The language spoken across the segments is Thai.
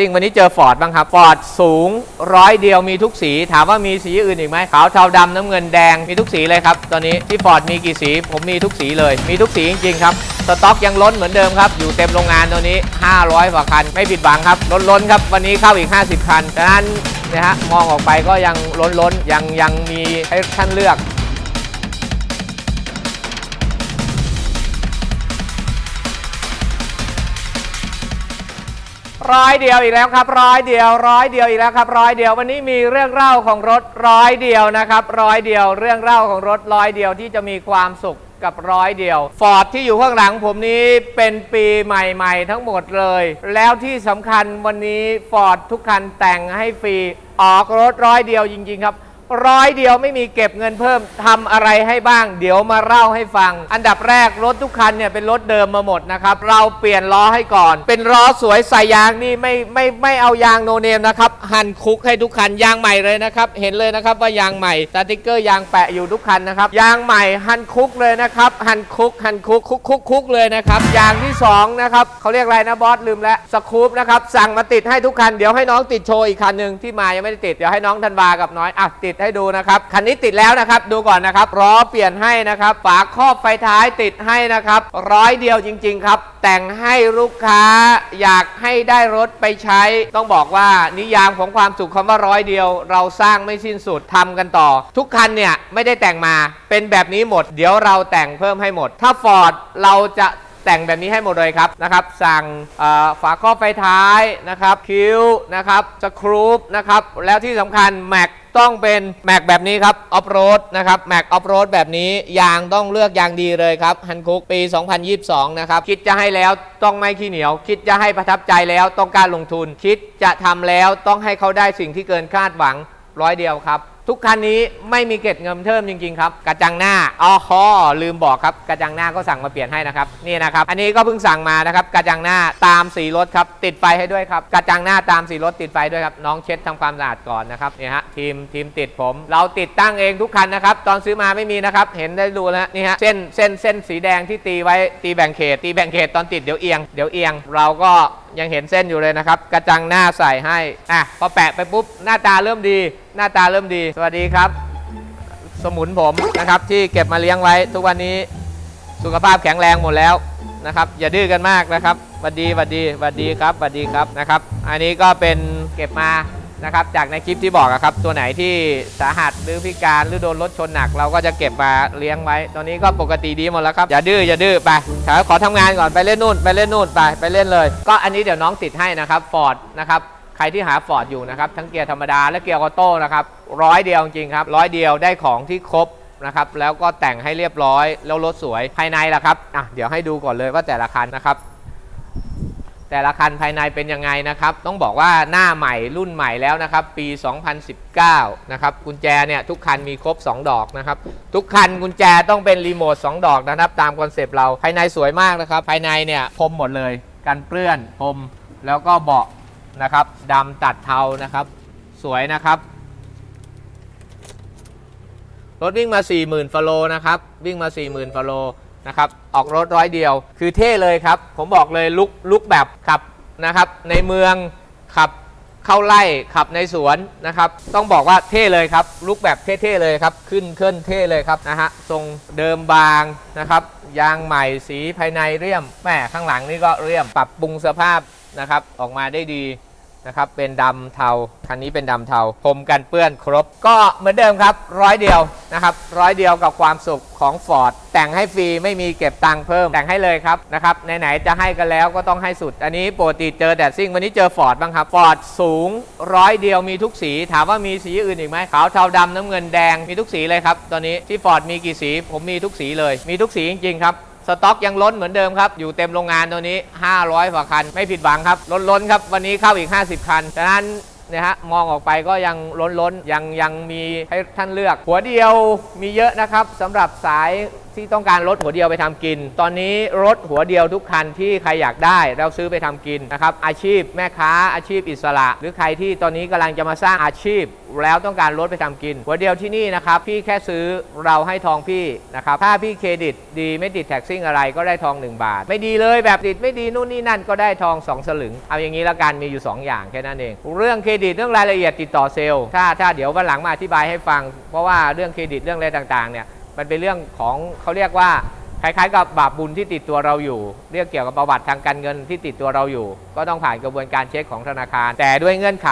ซิ่งวันนี้เจอฟอร์ดบ้างครับ ฟอร์ดสูงร้อยเดียวมีทุกสี ถามว่ามีสีอื่นอีกไหมขาวเทาดำน้ำเงินแดงมีทุกสีเลยครับ ตอนนี้ที่ฟอร์ดมีกี่สี ผมมีทุกสีเลย มีทุกสีจริง ๆ ครับ สต็อกยังล้นเหมือนเดิมครับ อยู่เต็มโรงงานตัวนี้ 500กว่าคัน ไม่ผิดหวังครับ ล้นล้นครับ วันนี้เข้าอีก 50 คันดังนั้นนะฮะมองออกไปก็ยังล้นล้นยังยังมีให้ท่านเลือก ร้อยเดียวอีกแล้วครับร้อยเดียวร้อยเดียวอีกแล้วครับร้อยเดียววันนี้มีเรื่องเล่าของรถร้อยเดียวนะครับร้อยเดียว เรื่องเล่าของรถร้อยเดียวที่จะมีความสุขกับร้อยเดียวฟอร์ดที่อยู่ข้างหลังผมนี้เป็นปีใหม่ๆ ทั้งหมดเลย แล้วที่สำคัญวันนี้ฟอร์ดทุกคันแต่งให้ฟรีออกรถร้อยเดียวจริงๆครับ ร้อยเดียวไม่มีเก็บเงินเพิ่มทำอะไรให้บ้าง เดี๋ยวมาเล่าให้ฟัง อันดับแรกรถทุกคันเนี่ยเป็นรถเดิมมาหมดนะครับ เราเปลี่ยนล้อให้ก่อน เป็นล้อสวยใส่ยางนี่ไม่ไม่ไม่เอายางโนเนมนะครับหั่นคุกให้ทุกคันยางใหม่เลยนะครับ เห็นเลยนะครับว่ายางใหม่สติกเกอร์ยางแปะอยู่ทุกคันนะครับยางใหม่หั่นคุกเลยนะครับหั่นคุกหั่นคุกคุกคุกคุกเลยนะครับยางที่สองนะครับเขาเรียกอะไรนะบอสลืมแล้วสกูปนะครับสั่งมาติดให้ทุกคันเดี๋ยวให้น้องติดโชว์อีกคันหนึ่งที่มายังไม่ได้ติดเดี๋ยวให้น้องธันวากับน้อยอะติดให้ดูนะครับ คันนี้ติดแล้วนะครับ ดูก่อนนะครับล้อเปลี่ยนให้นะครับ ฝาครอบไฟท้ายติดให้นะครับ ร้อยเดียวจริง ๆ ครับ แต่งให้ลูกค้าอยากให้ได้รถไปใช้ ต้องบอกว่านิยามของความสุขคำว่าร้อยเดียว เราสร้างไม่สิ้นสุดทำกันต่อ ทุกคันเนี่ยไม่ได้แต่งมาเป็นแบบนี้หมด เดี๋ยวเราแต่งเพิ่มให้หมด ถ้าฟอร์ดเราจะ แต่งแบบนี้ให้หมดเลยครับนะครับสั่งฝาครอบไฟท้ายนะครับคิ้วนะครับสครูปนะครับแล้วที่สำคัญแม็กต้องเป็นแม็กแบบนี้ครับออฟโรดนะครับแม็กออฟโรดแบบนี้ยางต้องเลือกยางดีเลยครับฮันคุกปี 2022 นะครับ คิดจะให้แล้วต้องไม่ขี้เหนียว คิดจะให้ประทับใจแล้วต้องการลงทุน คิดจะทำแล้วต้องให้เขาได้สิ่งที่เกินคาดหวังร้อยเดียวครับ ทุกคันนี้ไม่มีเก็บเงินเพิ่มจริงๆครับ กระจังหน้าอ๋อคอลืมบอกครับกระจังหน้าก็สั่งมาเปลี่ยนให้นะครับนี่นะครับอันนี้ก็เพิ่งสั่งมานะครับกระจังหน้าตามสีรถครับติดไฟให้ด้วยครับกระจังหน้าตามสีรถติดไฟด้วยครับน้องเช็ดทำความสะอาดก่อนนะครับนี่ฮะทีมทีมติดผม เราติดตั้งเองทุกคันนะครับตอนซื้อมาไม่มีนะครับเห็นได้ดูแล้วนี่ฮะเส้นเส้นเส้นสีแดงที่ตีไว้ตีแบ่งเขต ตีแบ่งเขตตอนติดเดี๋ยวเอียงเดี๋ยวเอียงเราก็ ยังเห็นเส้นอยู่เลยนะครับ กระจังหน้าใส่ให้ อะ พอแปะไปปุ๊บ หน้าตาเริ่มดี หน้าตาเริ่มดี สวัสดีครับ สมุนผมนะครับ ที่เก็บมาเลี้ยงไว้ ทุกวันนี้สุขภาพแข็งแรงหมดแล้วนะครับ อย่าดื้อกันมากนะครับหวัดดีหวัดดีหวัดดีครับหวัดดีครับนะครับ อันนี้ก็เป็นเก็บมา นะครับจากในคลิปที่บอกอะครับตัวไหนที่สาหัสหรือพิการหรือโดนรถชนหนัก เราก็จะเก็บมาเลี้ยงไว้ ตอนนี้ก็ปกติดีหมดแล้วครับอย่าดื้ออย่าดื้อไปขอขอทำงานก่อนไปเล่นนู่น ไปเล่นนู่นไปไปเล่นเลย ก็อันนี้เดี๋ยวน้องติดให้นะครับฟอร์ดนะครับใครที่หาฟอร์ดอยู่นะครับทั้งเกียร์ธรรมดาและเกียร์ออโต้นะครับร้อยเดียวจริงครับร้อยเดียวได้ของที่ครบนะครับแล้วก็แต่งให้เรียบร้อยแล้วรถสวยภายในล่ะครับอะเดี๋ยวให้ดูก่อนเลยว่าแต่ละคันนะครับ แต่ละคันภายในเป็นยังไงนะครับ ต้องบอกว่าหน้าใหม่รุ่นใหม่แล้วนะครับ ปี 2019 นะครับ กุญแจเนี่ยทุกคันมีครบ 2 ดอกนะครับ ทุกคันกุญแจต้องเป็นรีโมท 2 ดอกนะครับ ตามคอนเซปต์เรา ภายในสวยมากนะครับ ภายในเนี่ยพรมหมดเลยกันเปื้อนพรมแล้วก็เบาะนะครับดำตัดเทานะครับ สวยนะครับรถวิ่งมา 40,000ฟโลนะครับ วิ่งมา 40,000ฟโล นะครับออกรถร้อยเดียว คือเท่เลยครับ ผมบอกเลยลุกลุกแบบขับนะครับ ในเมืองขับเข้าไล่ขับในสวนนะครับ ต้องบอกว่าเท่เลยครับ ลุกแบบเท่ๆเลยครับ ขึ้นเคลื่อนเท่เลยครับนะฮะทรงเดิมบางนะครับ ยางใหม่สีภายในเรียมแม่ข้างหลังนี่ก็เรียมปรับปรุงสภาพนะครับ ออกมาได้ดี นะครับ เป็นดำเทา คันนี้เป็นดำเทาพรมกันเปื้อนครบ ก็เหมือนเดิมครับร้อยเดียวนะครับร้อยเดียวกับความสุขของ Ford แต่งให้ฟรีไม่มีเก็บตังค์เพิ่ม แต่งให้เลยครับนะครับไหนๆจะให้กันแล้วก็ต้องให้สุด อันนี้ปกติเจอแต่ซิ่งวันนี้เจอ Ford บ้างครับ Ford สูงร้อยเดียวมีทุกสี ถามว่ามีสีอื่นอีกไหมขาวเทาดำน้ำเงินแดงมีทุกสีเลยครับตอนนี้ที่ Ford มีกี่สี ผมมีทุกสีเลย มีทุกสีจริงๆครับ สต็อกยังล้นเหมือนเดิมครับ อยู่เต็มโรงงานตัวนี้ 500กว่าคัน ไม่ผิดหวังครับ ล้นล้นครับ วันนี้เข้าอีก 50 คันดังนั้นเนี่ยฮะมองออกไปก็ยังล้นล้นยังยังมีให้ท่านเลือก หัวเดียวมีเยอะนะครับสำหรับสาย ที่ต้องการรถหัวเดียวไปทำกิน ตอนนี้รถหัวเดียวทุกคันที่ใครอยากได้เราซื้อไปทำกินนะครับอาชีพแม่ค้าอาชีพอิสระ หรือใครที่ตอนนี้กำลังจะมาสร้างอาชีพ แล้วต้องการรถไปทำกิน หัวเดียวที่นี่นะครับพี่แค่ซื้อเราให้ทองพี่นะครับถ้าพี่เครดิตดีไม่ติดแท็กซิ่งอะไรก็ได้ทอง 1 บาท ไม่ดีเลยแบบติดไม่ดีนู่นนี่นั่นก็ได้ทอง 2 สลึง เอาอย่างนี้ละกันมีอยู่ 2 อย่างแค่นั้นเอง เรื่องเครดิตเรื่องรายละเอียดติดต่อเซลล์ถ้าถ้าเดี๋ยววันหลังมาอธิบายให้ฟัง เพราะว่าเรื่องเครดิตเรื่องอะไรต่างๆเนี่ย มันเป็นเรื่องของเขาเรียกว่า คล้ายๆกับบาปบุญที่ติดตัวเราอยู่ เรื่องเกี่ยวกับประวัติทางการเงินที่ติดตัวเราอยู่ ก็ต้องผ่านกระบวนการเช็คของธนาคาร แต่ด้วยเงื่อนไข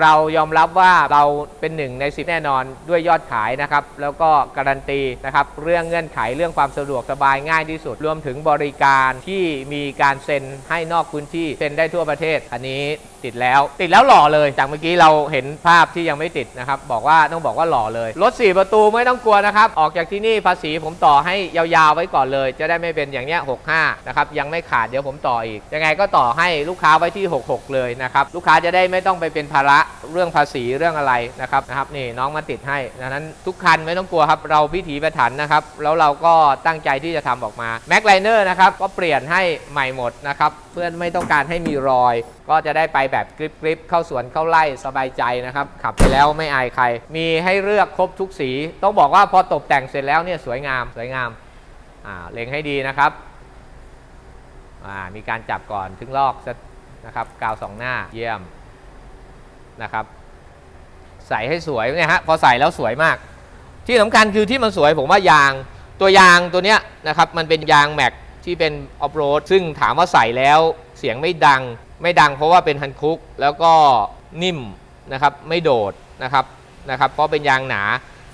เรายอมรับว่าเราเป็นหนึ่งในสิบแน่นอนด้วยยอดขายนะครับแล้วก็การันตีนะครับเรื่องเงื่อนไขเรื่องความสะดวกสบายง่ายที่สุดรวมถึงบริการที่มีการเซ็นให้นอกพื้นที่เซ็นได้ทั่วประเทศ อันนี้ติดแล้ว ติดแล้วหล่อเลย จากเมื่อกี้เราเห็นภาพที่ยังไม่ติดนะครับบอกว่าต้องบอกว่าหล่อเลยรถ4ประตูไม่ต้องกลัวนะครับออกจากที่นี่ภาษีผมต่อให้ยาวๆไว้ก่อนเลย จะได้ไม่เป็นอย่างเนี้ย65นะครับยังไม่ขาดเดี๋ยวผมต่ออีก ยังไงก็ต่อให้ลูกค้าไว้ที่ 66 เลยนะครับลูกค้าจะได้ไม่ต้องไปเป็นภาระเรื่องภาษีเรื่องอะไรนะครับนะครับนี่น้องมาติดให้ดังนั้นทุกคันไม่ต้องกลัวครับเราพิถีพิถันนะครับแล้วเราก็ตั้งใจที่จะทำออกมาแม็กไลเนอร์นะครับก็เปลี่ยนให้ใหม่หมดนะครับเพื่อนไม่ต้องการให้มีรอย ก็จะได้ไปแบบกริบๆเข้าสวนเข้าไร่สบายใจนะครับขับไปแล้วไม่อายใคร มีให้เลือกครบทุกสี ต้องบอกว่าพอตกแต่งเสร็จแล้วเนี่ยสวยงามสวยงาม เล็งให้ดีนะครับมีการจับก่อนถึงลอกนะครับกาวสองหน้าเยี่ยมนะครับ ใส่ให้สวยเนี่ยฮะพอใส่แล้วสวยมาก ที่สำคัญคือที่มันสวยผมว่ายางตัวยางตัวเนี้ยนะครับมันเป็นยางแม็กที่เป็นออฟโรดซึ่งถามว่าใส่แล้วเสียงไม่ดัง ไม่ดังเพราะว่าเป็นฮันคุก แล้วก็นิ่มนะครับไม่โดดนะครับนะครับเพราะเป็นยางหนา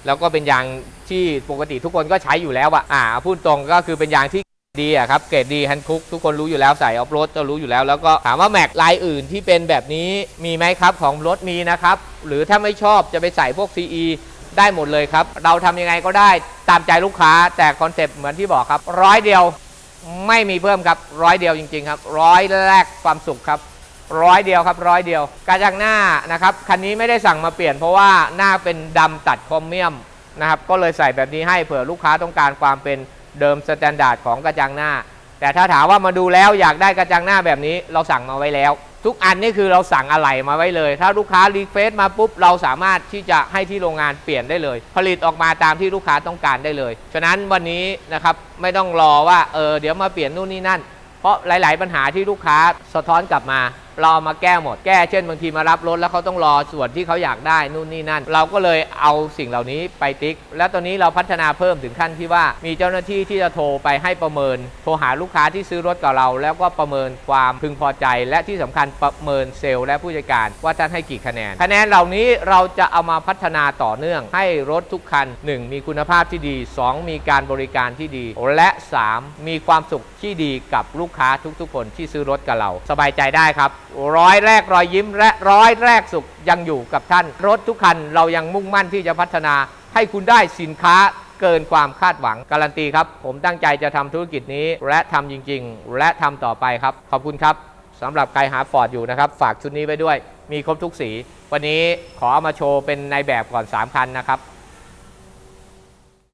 แล้วก็เป็นยางที่ปกติทุกคนก็ใช้อยู่แล้วอะอ่าพูดตรงก็คือเป็นยางที่ดีอะครับเกรดดีฮันคุกทุกคนรู้อยู่แล้วใส่ออฟโรดก็รู้อยู่แล้ว แล้วก็ถามว่าแม็กลายอื่นที่เป็นแบบนี้มีไหมครับของรถมีนะครับ หรือถ้าไม่ชอบจะไปใส่พวก CE ได้หมดเลยครับ เราทำยังไงก็ได้ตามใจลูกค้าแต่คอนเซปต์เหมือนที่บอกครับ ร้อยเดียวไม่มีเพิ่มครับ ร้อยเดียวจริง ๆ ครับ ร้อยแรกความสุขครับ ร้อยเดียวครับร้อยเดียวกระจังหน้านะครับคันนี้ไม่ได้สั่งมาเปลี่ยน เพราะว่าหน้าเป็นดำตัดคอมเมียมนะครับก็เลยใส่แบบนี้ให้เผื่อลูกค้าต้องการความเป็นเดิมสแตนดาร์ดของกระจังหน้า แต่ถ้าถามว่ามาดูแล้วอยากได้กระจังหน้าแบบนี้เราสั่งมาไว้แล้ว ทุกอันนี่คือเราสั่งอะไหล่มาไว้เลย ถ้าลูกค้ารีเควสมาปุ๊บเราสามารถที่จะให้ที่โรงงานเปลี่ยนได้เลย ผลิตออกมาตามที่ลูกค้าต้องการได้เลย ฉะนั้นวันนี้นะครับไม่ต้องรอว่าเออเดี๋ยวมาเปลี่ยนนู่นนี่นั่น เพราะหลาย ๆ ปัญหาที่ลูกค้าสะท้อนกลับมา เรามาแก้หมดแก้เช่นบางทีมารับรถแล้วเขาต้องรอส่วนที่เขาอยากได้นู่นนี่นั่น เราก็เลยเอาสิ่งเหล่านี้ไปติ๊ก แล้วตอนนี้เราพัฒนาเพิ่มถึงขั้นที่ว่ามีเจ้าหน้าที่ที่จะโทรไปให้ประเมิน โทรหาลูกค้าที่ซื้อรถกับเรา แล้วก็ประเมินความพึงพอใจ และที่สำคัญประเมินเซลล์และผู้จัดการว่าท่านให้กี่คะแนน คะแนนเหล่านี้เราจะเอามาพัฒนาต่อเนื่อง ให้รถทุกคัน 1 มีคุณภาพที่ดี 2 มีการบริการที่ดี และ 3 มีความสุขที่ดีกับลูกค้าทุกๆ คนที่ซื้อรถกับเรา สบายใจได้ครับร้อยแรกรอยยิ้มและร้อยแรกสุขยังอยู่กับท่าน รถทุกคันเรายังมุ่งมั่นที่จะพัฒนา ให้คุณได้สินค้าเกินความคาดหวังการันตีครับ ผมตั้งใจจะทำธุรกิจนี้ และทำจริง ๆ และทำต่อไปครับ ขอบคุณครับสำหรับใครหาฟอร์ดอยู่นะครับ ฝากชุดนี้ไว้ด้วย มีครบทุกสี วันนี้ขอเอามาโชว์เป็นในแบบก่อน 3 คันนะครับ